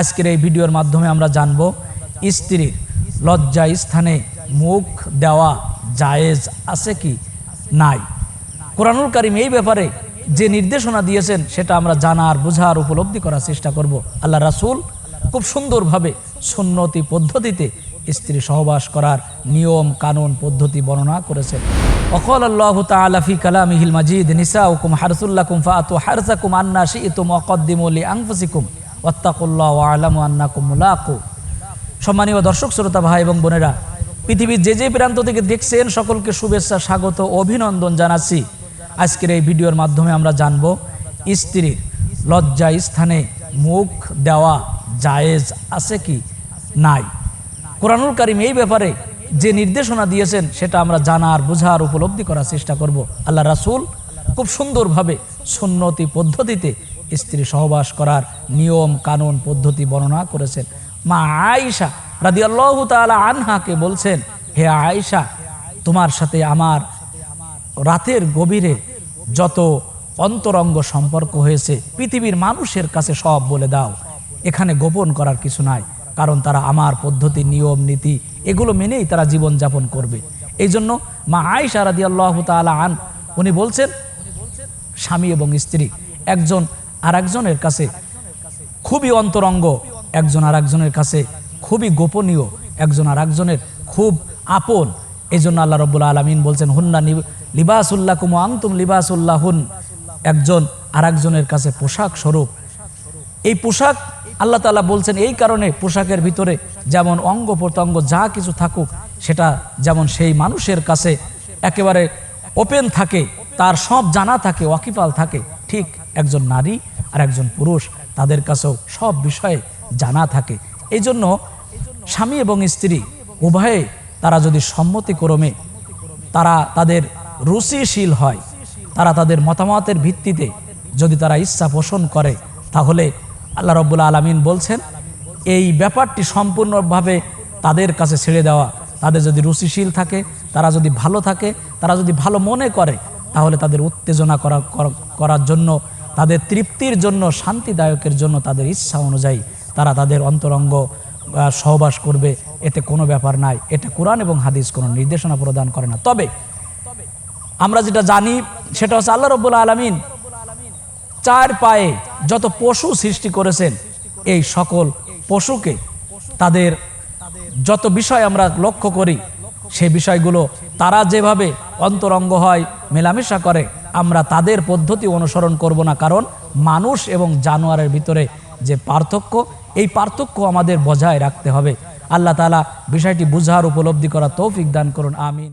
আজকের এই ভিডিওর মাধ্যমে আমরা জানব স্ত্রীর লজ্জা স্থানে মুখ দেওয়া জায়েজ আছে কি নাই? কোরআনুল কারিম এই ব্যাপারে যে নির্দেশনা দিয়েছেন, সেটা আমরা জানার, বোঝার উপলব্ধি করার চেষ্টা করব। আল্লাহ রাসূল খুব সুন্দরভাবে সুন্নতি পদ্ধতিতে স্ত্রী সহবাস করার নিয়ম, কানুন, পদ্ধতি বর্ণনা করেছেন। অকল আল্লাহ তাআলা ফি কালামিহিল মাজিদ, নিসাউকুম হারসুল্লাকুম ফাআতু হারসাকুম আন্না শি শি'তুম ওয়াকদ্দিমু লিআনফুসিকুম ওয়াত্তাকুল্লাহ ওয়া আলামু আন্নাকুম মুলাকু। সম্মানীয় দর্শক, শ্রোতা, ভাই এবং বোনেরা, পৃথিবীর যে যে প্রান্ত থেকে দেখছেন, সকলকে শুভেচ্ছা, স্বাগত, অভিনন্দন জানাচ্ছি। আজকের এই ভিডিওর মাধ্যমে আমরা জানব, স্ত্রীর লজ্জা স্থানে মুখ দেওয়া জায়েজ আছে কি নাই? কোরআনুল কারিম এই ব্যাপারে যে নির্দেশনা দিয়েছেন, সেটা আমরা জানার, বোঝার, উপলব্ধি করার চেষ্টা করব। আল্লাহ রাসূল খুব সুন্দরভাবে সুন্নতি পদ্ধতিতে স্ত্রী সহবাস করার নিয়ম, কানুন, পদ্ধতি বর্ণনা করেছেন। মা আয়েশা রাদিয়াল্লাহু তাআলা আনহাকে বলছেন, হে আয়েশা, তোমার সাথে আমার রাতের গভীরে যত অন্তরঙ্গ সম্পর্ক হয়েছে, পৃথিবীর মানুষের কাছে সব বলে দাও। এখানে গোপন করার কিছু নাই, কারণ তারা আমার পদ্ধতি, নিয়ম, নীতি, এগুলো মেনেই তারা জীবন যাপন করবে। এই জন্য মা আয়েশা রাদিয়াল্লাহু তাআলা আন, উনি বলছেন, স্বামী এবং স্ত্রী, একজন আর একজনের কাছে খুবই অন্তরঙ্গ, একজন আর একজনের কাছে খুবই গোপনীয়, একজন আর একজনের খুব আপন। এই জন্য আল্লাহ রব্বুল আলমিন বলছেন, হুন্না লিবাসুল্লাহ কুমু আংতুম লিবাসুল্লাহ হুন একজন আর একজনের কাছে পোশাক স্বরূপ। এই পোশাক আল্লাহ তালা বলছেন, এই কারণে পোশাকের ভিতরে যেমন অঙ্গ প্রত্যঙ্গ যা কিছু থাকুক, সেটা যেমন সেই মানুষের কাছে একেবারে ওপেন থাকে, তার সব জানা থাকে, ওয়াকিফাল থাকে, ঠিক একজন নারী আর একজন পুরুষ তাদের কাছেও সব বিষয়ে জানা থাকে। এই জন্য স্বামী এবং স্ত্রী উভয়ে তারা যদি সম্মতিক্রমে তারা তাদের রুচিশীল হয়, তারা তাদের মতামতের ভিত্তিতে যদি তারা ইচ্ছা পোষণ করে, তাহলে আল্লাহ রব্বুল আলমিন বলছেন, এই ব্যাপারটি সম্পূর্ণভাবে তাদের কাছে ছেড়ে দেওয়া। তাদের যদি রুচিশীল থাকে, তারা যদি ভালো থাকে, তারা যদি ভালো মনে করে, তাহলে তাদের উত্তেজনা করা- করার জন্য তাদের তৃপ্তির জন্য, শান্তিদায়কের জন্য তাদের ইচ্ছা অনুযায়ী তারা তাদের অন্তরঙ্গ সহবাস করবে। এতে কোনো ব্যাপার নাই। এটা কোরআন এবং হাদিস কোনো নির্দেশনা প্রদান করে না। তবে আমরা যেটা জানি, সেটা হচ্ছে আল্লাহ রব্বুল আলমিন চার পায়ে যত পশু সৃষ্টি করেছেন, এই সকল পশুকে তাদের যত বিষয় আমরা লক্ষ্য করি সেই বিষয়গুলো তারা যেভাবে অন্তরঙ্গ হয়, মেলামেশা করে আমরা তাদের পদ্ধতি অনুসরণ করব না, কারণ মানুষ এবং জানোয়ারের ভিতরে যে পার্থক্য, এই পার্থক্য আমাদের বজায় রাখতে হবে। আল্লাহ তালা বিষয়টি বুঝার উপলব্ধি করা তৌফিক দান করুন, আমিন।